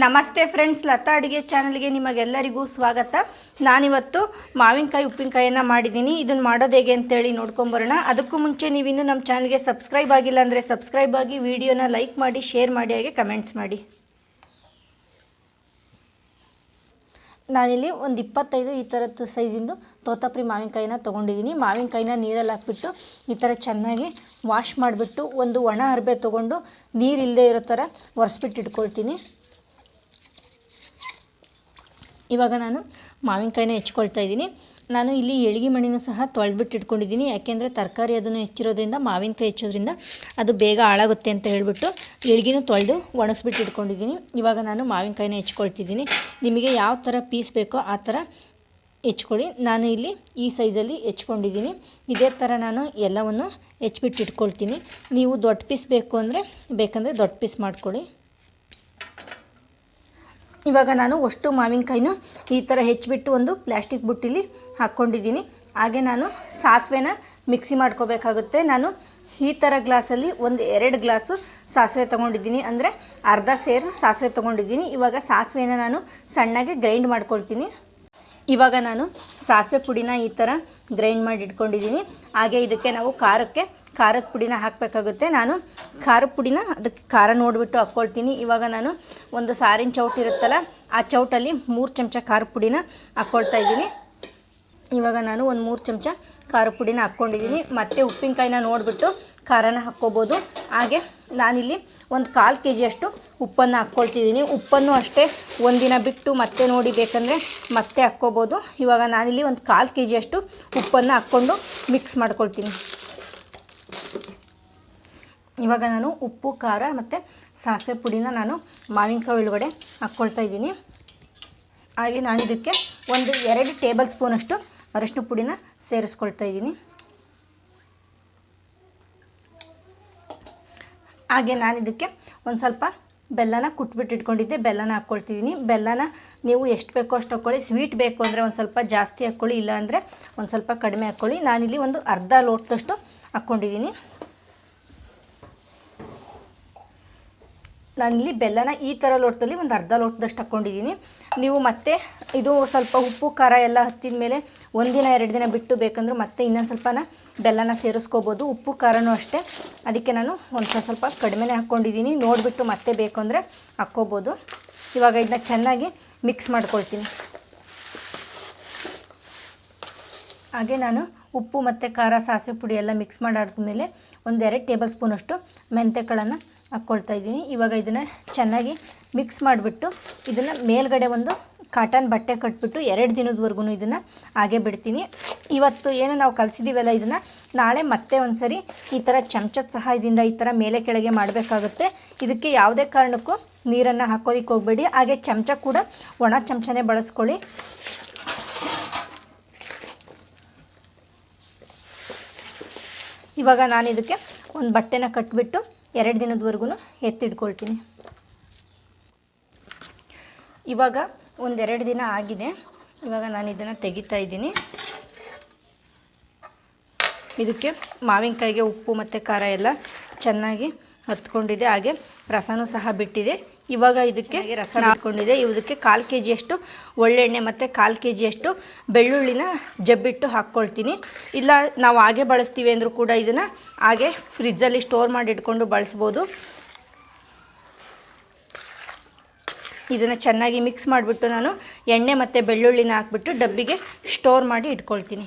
ನಮಸ್ತೆ ಫ್ರೆಂಡ್ಸ್, ಲತಾ ಅಡುಗೆ ಚಾನಲ್ಗೆ ನಿಮಗೆಲ್ಲರಿಗೂ ಸ್ವಾಗತ. ನಾನಿವತ್ತು ಮಾವಿನಕಾಯಿ, ಉಪ್ಪಿನಕಾಯಿಯನ್ನು ಮಾಡಿದ್ದೀನಿ. ಇದನ್ನು ಮಾಡೋದು ಹೇಗೆ ಅಂತೇಳಿ ನೋಡ್ಕೊಂಬರೋಣ. ಅದಕ್ಕೂ ಮುಂಚೆ ನೀವಿನ್ನೂ ನಮ್ಮ ಚಾನಲ್ಗೆ ಸಬ್ಸ್ಕ್ರೈಬ್ ಆಗಿಲ್ಲ ಅಂದರೆ ಸಬ್ಸ್ಕ್ರೈಬ್ ಆಗಿ ವಿಡಿಯೋನ ಲೈಕ್ ಮಾಡಿ, ಶೇರ್ ಮಾಡಿ, ಹಾಗೆ ಕಮೆಂಟ್ಸ್ ಮಾಡಿ. ನಾನಿಲ್ಲಿ ಒಂದು ಇಪ್ಪತ್ತೈದು ಈ ಥರದ್ದು ಸೈಜಿಂದು ತೋತಾಪುರಿ ಮಾವಿನಕಾಯಿನ ತೊಗೊಂಡಿದ್ದೀನಿ. ಮಾವಿನಕಾಯಿನ ನೀರಲ್ಲಿ ಹಾಕ್ಬಿಟ್ಟು ಈ ಥರ ಚೆನ್ನಾಗಿ ವಾಶ್ ಮಾಡಿಬಿಟ್ಟು ಒಂದು ಒಣ ಅರ್ಬೆ ತೊಗೊಂಡು ನೀರಿಲ್ಲದೆ ಇರೋ ಥರ ಒರೆಸ್ಬಿಟ್ಟು ಇಟ್ಕೊಳ್ತೀನಿ. ಇವಾಗ ನಾನು ಮಾವಿನಕಾಯಿನ ಹೆಚ್ಕೊಳ್ತಾ ಇದ್ದೀನಿ. ನಾನು ಇಲ್ಲಿ ಎಳ್ಗಿ ಮಣ್ಣಿನೂ ಸಹ ತೊಳೆದ್ಬಿಟ್ಟು ಇಟ್ಕೊಂಡಿದ್ದೀನಿ. ಯಾಕೆಂದರೆ ತರಕಾರಿ ಅದನ್ನು ಹೆಚ್ಚಿರೋದ್ರಿಂದ, ಮಾವಿನಕಾಯಿ ಹೆಚ್ಚೋದ್ರಿಂದ ಅದು ಬೇಗ ಹಾಳಾಗುತ್ತೆ ಅಂತ ಹೇಳಿಬಿಟ್ಟು ಎಳ್ಗಿನೂ ತೊಳೆದು ಒಣಗಿಸ್ಬಿಟ್ಟು ಇಟ್ಕೊಂಡಿದ್ದೀನಿ. ಇವಾಗ ನಾನು ಮಾವಿನಕಾಯಿನ ಹೆಚ್ಕೊಳ್ತಿದ್ದೀನಿ. ನಿಮಗೆ ಯಾವ ಥರ ಪೀಸ್ ಬೇಕೋ ಆ ಥರ ಹೆಚ್ಕೊಳ್ಳಿ. ನಾನು ಇಲ್ಲಿ ಈ ಸೈಜಲ್ಲಿ ಹೆಚ್ಕೊಂಡಿದ್ದೀನಿ. ಇದೇ ಥರ ನಾನು ಎಲ್ಲವನ್ನು ಹೆಚ್ಬಿಟ್ಟು ಇಟ್ಕೊಳ್ತೀನಿ. ನೀವು ದೊಡ್ಡ ಪೀಸ್ ಬೇಕು ಅಂದರೆ, ಬೇಕಂದರೆ ದೊಡ್ಡ ಪೀಸ್ ಮಾಡ್ಕೊಳ್ಳಿ. ಇವಾಗ ನಾನು ಅಷ್ಟು ಮಾವಿನಕಾಯಿನೂ ಈ ಥರ ಹೆಚ್ಚಿಬಿಟ್ಟು ಒಂದು ಪ್ಲ್ಯಾಸ್ಟಿಕ್ ಬುಟ್ಟಿಲಿ ಹಾಕ್ಕೊಂಡಿದ್ದೀನಿ. ಹಾಗೆ ನಾನು ಸಾಸಿವೆನ ಮಿಕ್ಸಿ ಮಾಡ್ಕೋಬೇಕಾಗುತ್ತೆ. ನಾನು ಈ ಥರ ಗ್ಲಾಸಲ್ಲಿ ಒಂದು ಎರಡು ಗ್ಲಾಸು ಸಾಸಿವೆ ತೊಗೊಂಡಿದ್ದೀನಿ. ಅಂದರೆ ಅರ್ಧ ಸೇರು ಸಾಸಿವೆ ತೊಗೊಂಡಿದ್ದೀನಿ. ಇವಾಗ ಸಾಸಿವೆನ ನಾನು ಸಣ್ಣಗೆ ಗ್ರೈಂಡ್ ಮಾಡ್ಕೊಳ್ತೀನಿ. ಇವಾಗ ನಾನು ಸಾಸಿವೆ ಪುಡಿನ ಈ ಥರ ಗ್ರೈಂಡ್ ಮಾಡಿ ಇಟ್ಕೊಂಡಿದ್ದೀನಿ ಹಾಗೆ ಇದಕ್ಕೆ ನಾವು ಖಾರಕ್ಕೆ ಖಾರದ ಪುಡಿನ ಹಾಕಬೇಕಾಗುತ್ತೆ. ನಾನು ಖಾರದ ಪುಡಿನ ಅದಕ್ಕೆ ಖಾರ ನೋಡಿಬಿಟ್ಟು ಹಾಕ್ಕೊಳ್ತೀನಿ. ಇವಾಗ ನಾನು ಒಂದು ಸಾರಿನ ಚೌಟ್ ಇರುತ್ತಲ್ಲ, ಆ ಚೌಟಲ್ಲಿ ಮೂರು ಚಮಚ ಖಾರ ಪುಡಿನ ಹಾಕ್ಕೊಳ್ತಾ ಇದ್ದೀನಿ. ಇವಾಗ ನಾನು ಒಂದು ಮೂರು ಚಮಚ ಖಾರ ಪುಡಿನ ಹಾಕ್ಕೊಂಡಿದ್ದೀನಿ. ಮತ್ತು ಉಪ್ಪಿನಕಾಯಿನ ನೋಡಿಬಿಟ್ಟು ಖಾರನ ಹಾಕ್ಕೋಬೋದು. ಹಾಗೆ ನಾನಿಲ್ಲಿ ಒಂದು ಕಾಲು ಕೆ ಜಿಯಷ್ಟು ಉಪ್ಪನ್ನು ಹಾಕ್ಕೊಳ್ತಿದ್ದೀನಿ. ಉಪ್ಪನ್ನು ಅಷ್ಟೇ ಒಂದಿನ ಬಿಟ್ಟು ಮತ್ತೆ ನೋಡಿ ಬೇಕಂದರೆ ಮತ್ತೆ ಹಾಕ್ಕೋಬೋದು. ಇವಾಗ ನಾನಿಲ್ಲಿ ಒಂದು ಕಾಲು ಕೆ ಜಿಯಷ್ಟು ಉಪ್ಪನ್ನು ಹಾಕ್ಕೊಂಡು ಮಿಕ್ಸ್ ಮಾಡ್ಕೊಳ್ತೀನಿ. ಇವಾಗ ನಾನು ಉಪ್ಪು, ಖಾರ ಮತ್ತು ಸಾಸಿವೆ ಪುಡಿನ ನಾನು ಮಾವಿನಕಾಯಿ ಒಳಗಡೆ ಹಾಕ್ಕೊಳ್ತಾ ಇದ್ದೀನಿ. ಹಾಗೆ ನಾನು ಇದಕ್ಕೆ ಒಂದು ಎರಡು ಟೇಬಲ್ ಸ್ಪೂನಷ್ಟು ಅರಶಿನ ಪುಡಿನ ಸೇರಿಸ್ಕೊಳ್ತಾ ಇದ್ದೀನಿ. ಹಾಗೆ ನಾನು ಇದಕ್ಕೆ ಒಂದು ಸ್ವಲ್ಪ ಬೆಲ್ಲನ ಕುಟ್ಬಿಟ್ಟು ಇಟ್ಕೊಂಡಿದ್ದೆ, ಬೆಲ್ಲನ ಹಾಕ್ಕೊಳ್ತಿದ್ದೀನಿ. ಬೆಲ್ಲನ ನೀವು ಎಷ್ಟು ಬೇಕೋ ಅಷ್ಟು ಹಾಕ್ಕೊಳ್ಳಿ. ಸ್ವೀಟ್ ಬೇಕು ಅಂದರೆ ಒಂದು ಸ್ವಲ್ಪ ಜಾಸ್ತಿ ಹಾಕ್ಕೊಳ್ಳಿ, ಇಲ್ಲ ಅಂದರೆ ಒಂದು ಸ್ವಲ್ಪ ಕಡಿಮೆ ಹಾಕ್ಕೊಳ್ಳಿ. ನಾನಿಲ್ಲಿ ಒಂದು ಅರ್ಧ ಲೋಟದಷ್ಟು ಹಾಕ್ಕೊಂಡಿದ್ದೀನಿ. ನಾನಿಲ್ಲಿ ಬೆಲ್ಲನ ಈ ಥರ ಲೋಟದಲ್ಲಿ ಒಂದು ಅರ್ಧ ಲೋಟದಷ್ಟು ಹಾಕ್ಕೊಂಡಿದ್ದೀನಿ ನೀವು ಮತ್ತೆ ಇದು ಸ್ವಲ್ಪ ಉಪ್ಪು, ಖಾರ ಎಲ್ಲ ಹತ್ತಿದ ಮೇಲೆ ಒಂದಿನ ಎರಡು ದಿನ ಬಿಟ್ಟು ಬೇಕಂದ್ರೆ ಮತ್ತೆ ಇನ್ನೊಂದು ಸ್ವಲ್ಪನ ಬೆಲ್ಲನ ಸೇರಿಸ್ಕೋಬೋದು. ಉಪ್ಪು, ಖಾರನೂ ಅಷ್ಟೇ. ಅದಕ್ಕೆ ನಾನು ಒಂದು ಸ್ವಲ್ಪ ಕಡಿಮೆನೇ ಹಾಕ್ಕೊಂಡಿದ್ದೀನಿ ನೋಡಿಬಿಟ್ಟು ಮತ್ತೆ ಬೇಕು ಅಂದರೆ ಹಾಕ್ಕೋಬೋದು. ಇವಾಗ ಇದನ್ನ ಚೆನ್ನಾಗಿ ಮಿಕ್ಸ್ ಮಾಡ್ಕೊಳ್ತೀನಿ. ಹಾಗೆ ನಾನು ಉಪ್ಪು ಮತ್ತು ಖಾರ, ಸಾಸಿವೆ ಪುಡಿ ಎಲ್ಲ ಮಿಕ್ಸ್ ಮಾಡಾದ್ಮೇಲೆ ಒಂದೆರಡು ಟೇಬಲ್ ಸ್ಪೂನಷ್ಟು ಮೆಂತೆಕಾಳನ್ನು ಹಾಕ್ಕೊಳ್ತಾ ಇದ್ದೀನಿ. ಇವಾಗ ಇದನ್ನು ಚೆನ್ನಾಗಿ ಮಿಕ್ಸ್ ಮಾಡಿಬಿಟ್ಟು ಇದನ್ನು ಮೇಲ್ಗಡೆ ಒಂದು ಕಾಟನ್ ಬಟ್ಟೆ ಕಟ್ಬಿಟ್ಟು ಎರಡು ದಿನದವರೆಗೂ ಇದನ್ನು ಹಾಗೆ ಬಿಡ್ತೀನಿ. ಇವತ್ತು ಏನು ನಾವು ಕಲಿಸಿದ್ದೀವಲ್ಲ ಇದನ್ನು, ನಾಳೆ ಮತ್ತೆ ಒಂದು ಸರಿ ಈ ಥರ ಚಮಚದ ಸಹಾಯದಿಂದ ಈ ಥರ ಮೇಲೆ ಕೆಳಗೆ ಮಾಡಬೇಕಾಗುತ್ತೆ. ಇದಕ್ಕೆ ಯಾವುದೇ ಕಾರಣಕ್ಕೂ ನೀರನ್ನು ಹಾಕೋದಕ್ಕೆ ಹೋಗಬೇಡಿ. ಹಾಗೆ ಚಮಚ ಕೂಡ ಒಣ ಚಮಚನೇ ಬಳಸ್ಕೊಳ್ಳಿ. ಇವಾಗ ನಾನು ಇದಕ್ಕೆ ಒಂದು ಬಟ್ಟೆನ ಕಟ್ಬಿಟ್ಟು ಎರಡು ದಿನದವರೆಗೂ ಎತ್ತಿಟ್ಕೊಳ್ತೀನಿ. ಇವಾಗ ಒಂದೆರಡು ದಿನ ಆಗಿದೆ. ಇವಾಗ ನಾನು ಇದನ್ನು ತೆಗಿತಾ ಇದ್ದೀನಿ. ಇದಕ್ಕೆ ಮಾವಿನಕಾಯಿಗೆ ಉಪ್ಪು ಮತ್ತು ಖಾರ ಎಲ್ಲ ಚೆನ್ನಾಗಿ ಹತ್ಕೊಂಡಿದೆ. ಹಾಗೆ ರಸನೂ ಸಹ ಬಿಟ್ಟಿದೆ. ಇವಾಗ ಇದಕ್ಕೆ ರಸ ಹಾಕ್ಕೊಂಡಿದೆ ಇದಕ್ಕೆ ಕಾಲು ಕೆ ಜಿಯಷ್ಟು ಒಳ್ಳೆಣ್ಣೆ ಮತ್ತು ಕಾಲು ಕೆ ಜಿಯಷ್ಟು ಬೆಳ್ಳುಳ್ಳಿನ ಜಬ್ಬಿಟ್ಟು ಹಾಕ್ಕೊಳ್ತೀನಿ. ಇಲ್ಲ ನಾವು ಹಾಗೆ ಬಳಸ್ತೀವಿ ಅಂದರೂ ಕೂಡ ಇದನ್ನು ಹಾಗೆ ಫ್ರಿಜ್ಜಲ್ಲಿ ಸ್ಟೋರ್ ಮಾಡಿ ಇಟ್ಕೊಂಡು ಬಳಸ್ಬೋದು. ಇದನ್ನು ಚೆನ್ನಾಗಿ ಮಿಕ್ಸ್ ಮಾಡಿಬಿಟ್ಟು ನಾನು ಎಣ್ಣೆ ಮತ್ತು ಬೆಳ್ಳುಳ್ಳಿನ ಹಾಕ್ಬಿಟ್ಟು ಡಬ್ಬಿಗೆ ಸ್ಟೋರ್ ಮಾಡಿ ಇಟ್ಕೊಳ್ತೀನಿ.